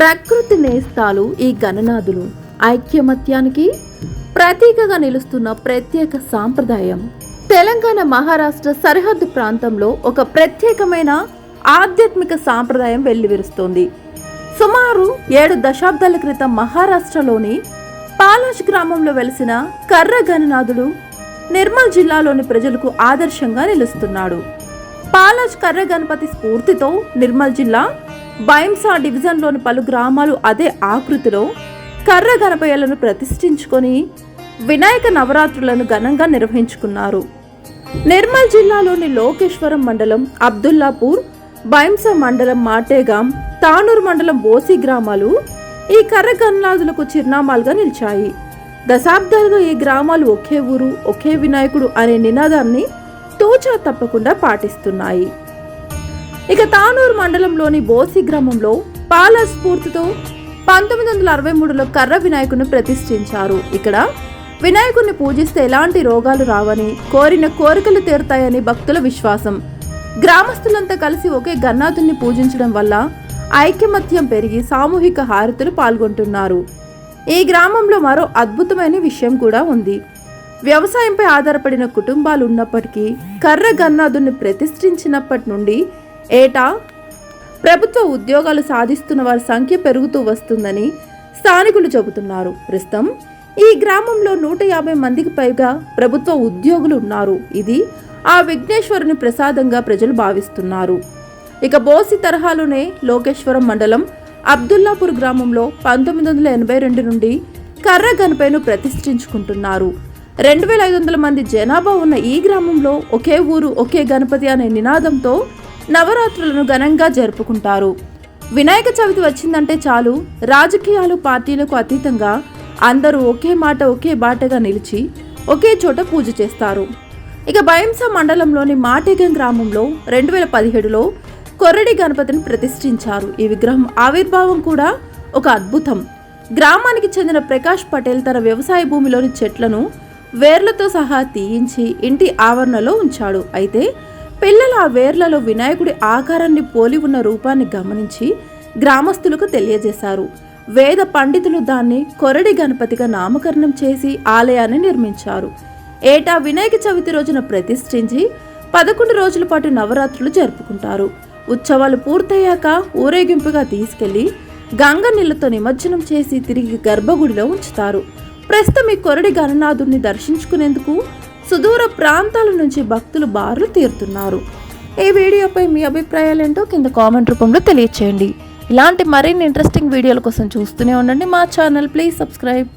ప్రకృతి నేస్తాలు ఈ గణనాథులు. ఐక్యమత్యానికి ప్రతీకగా నిలుస్తున్న ప్రత్యేక సాంప్రదాయం. తెలంగాణ మహారాష్ట్ర సరిహద్దు ప్రాంతంలో ఒక ప్రత్యేకమైన ఆధ్యాత్మిక సాంప్రదాయం వెల్లివిరుస్తోంది. సుమారు ఏడు దశాబ్దాల క్రితం మహారాష్ట్రలోని పాలాజ్ గ్రామంలో వెలిసిన కర్ర గణనాథుడు నిర్మల్ జిల్లాలోని ప్రజలకు ఆదర్శంగా నిలుస్తున్నాడు. పాలాజ్ కర్ర గణపతి స్ఫూర్తితో నిర్మల్ జిల్లా బైంసా డివిజన్లోని పలు గ్రామాలు అదే ఆకృతిలో కర్ర గణపయ్యలను ప్రతిష్ఠించుకొని వినాయక నవరాత్రులను ఘనంగా నిర్వహించుకున్నారు. నిర్మల్ జిల్లాలోని లోకేశ్వరం మండలం అబ్దుల్లాపూర్ బైంసా మండలం మాటేగాం తానూరు మండలం బోసి గ్రామాలు ఈ కర్ర గన్నాదులకు చిరునామాలుగా నిలిచాయి. దశాబ్దాలుగా ఈ గ్రామాలు ఒకే ఊరు ఒకే వినాయకుడు అనే నినాదాన్ని తోచా తప్పకుండా పాటిస్తున్నాయి. ఇక తానూరు మండలంలోని బోసి గ్రామంలో పాల స్ఫూర్తితో పంతొమ్మిది వందల అరవై మూడులో కర్ర వినాయకుని ప్రతిష్ఠించారు. ఇక్కడ వినాయకుడిని పూజిస్తే ఎలాంటి రోగాలు రావని కోరిన కోరికలు తీరుతాయని భక్తుల విశ్వాసం. గ్రామస్తులంతా కలిసి ఒకే గన్నాథుని పూజించడం వల్ల ఐకమత్యం పెరిగి సామూహిక హారతులు పాల్గొంటున్నారు. ఈ గ్రామంలో మరో అద్భుతమైన విషయం కూడా ఉంది. వ్యవసాయంపై ఆధారపడిన కుటుంబాలు ఉన్నప్పటికీ కర్ర గన్నాథుని ప్రతిష్ఠించినప్పటి నుండి ఏటా? ప్రభుత్వ ఉద్యోగాలు సాధిస్తున్న వారి సంఖ్య పెరుగుతూ వస్తుందని స్థానికులు చెబుతున్నారు. ప్రస్తుతం ఈ గ్రామంలో నూట యాభై మందికి పైగా ప్రభుత్వ ఉద్యోగులు ఉన్నారు. ఇది ఆ విఘ్నేశ్వరుని ప్రసాదంగా ప్రజలు భావిస్తున్నారు. ఇక బోసి తరహాలోనే లోకేశ్వరం మండలం అబ్దుల్లాపూర్ గ్రామంలో పంతొమ్మిది వందల ఎనభై రెండు నుండి కర్ర గణపైను ప్రతిష్ఠించుకుంటున్నారు. రెండు వేల ఐదు వందల మంది జనాభా ఉన్న ఈ గ్రామంలో ఒకే ఊరు ఒకే గణపతి అనే నినాదంతో నవరాత్రులను ఘనంగా జరుపుకుంటారు. వినాయక చవితి వచ్చిందంటే చాలు రాజకీయాలు పార్టీలకు అతీతంగా అందరూ ఒకే మాట ఒకే బాటగా నిలిచి ఒకే చోట పూజ చేస్తారు. ఇక భయంస మండలంలోని మాటేగం గ్రామంలో రెండు వేల పదిహేడులో కొర్రడి గణపతిని ప్రతిష్ఠించారు. ఈ విగ్రహం ఆవిర్భావం కూడా ఒక అద్భుతం. గ్రామానికి చెందిన ప్రకాష్ పటేల్ తన వ్యవసాయ భూమిలోని చెట్లను వేర్లతో సహా తీయించి ఇంటి ఆవరణలో ఉంచాడు. అయితే పిల్లల ఆ వేర్లలో వినాయకుడి ఆకారాన్ని పోలి ఉన్న రూపాన్ని గమనించి గ్రామస్తులకు తెలియజేశారు. వేద పండితులు దాన్ని కొరడి గణపతిగా నామకరణం చేసి ఆలయాన్ని నిర్మించారు. ఏటా వినాయక చవితి రోజున ప్రతిష్ఠించి పదకొండు రోజుల పాటు నవరాత్రులు జరుపుకుంటారు. ఉత్సవాలు పూర్తయ్యాక ఊరేగింపుగా తీసుకెళ్ళి గంగ నీళ్ళతో నిమజ్జనం చేసి తిరిగి గర్భగుడిలో ఉంచుతారు. ప్రస్తుతం ఈ కొరడి గణనాథుడిని దర్శించుకునేందుకు సుదూర ప్రాంతాల నుంచి భక్తులు బారులు తీరుతున్నారు. ఈ వీడియోపై మీ అభిప్రాయాలు ఏంటో కింద కామెంట్ రూపంలో తెలియచేయండి. ఇలాంటి మరిన్ని ఇంట్రెస్టింగ్ వీడియోల కోసం చూస్తూనే ఉండండి మా ఛానల్. Please subscribe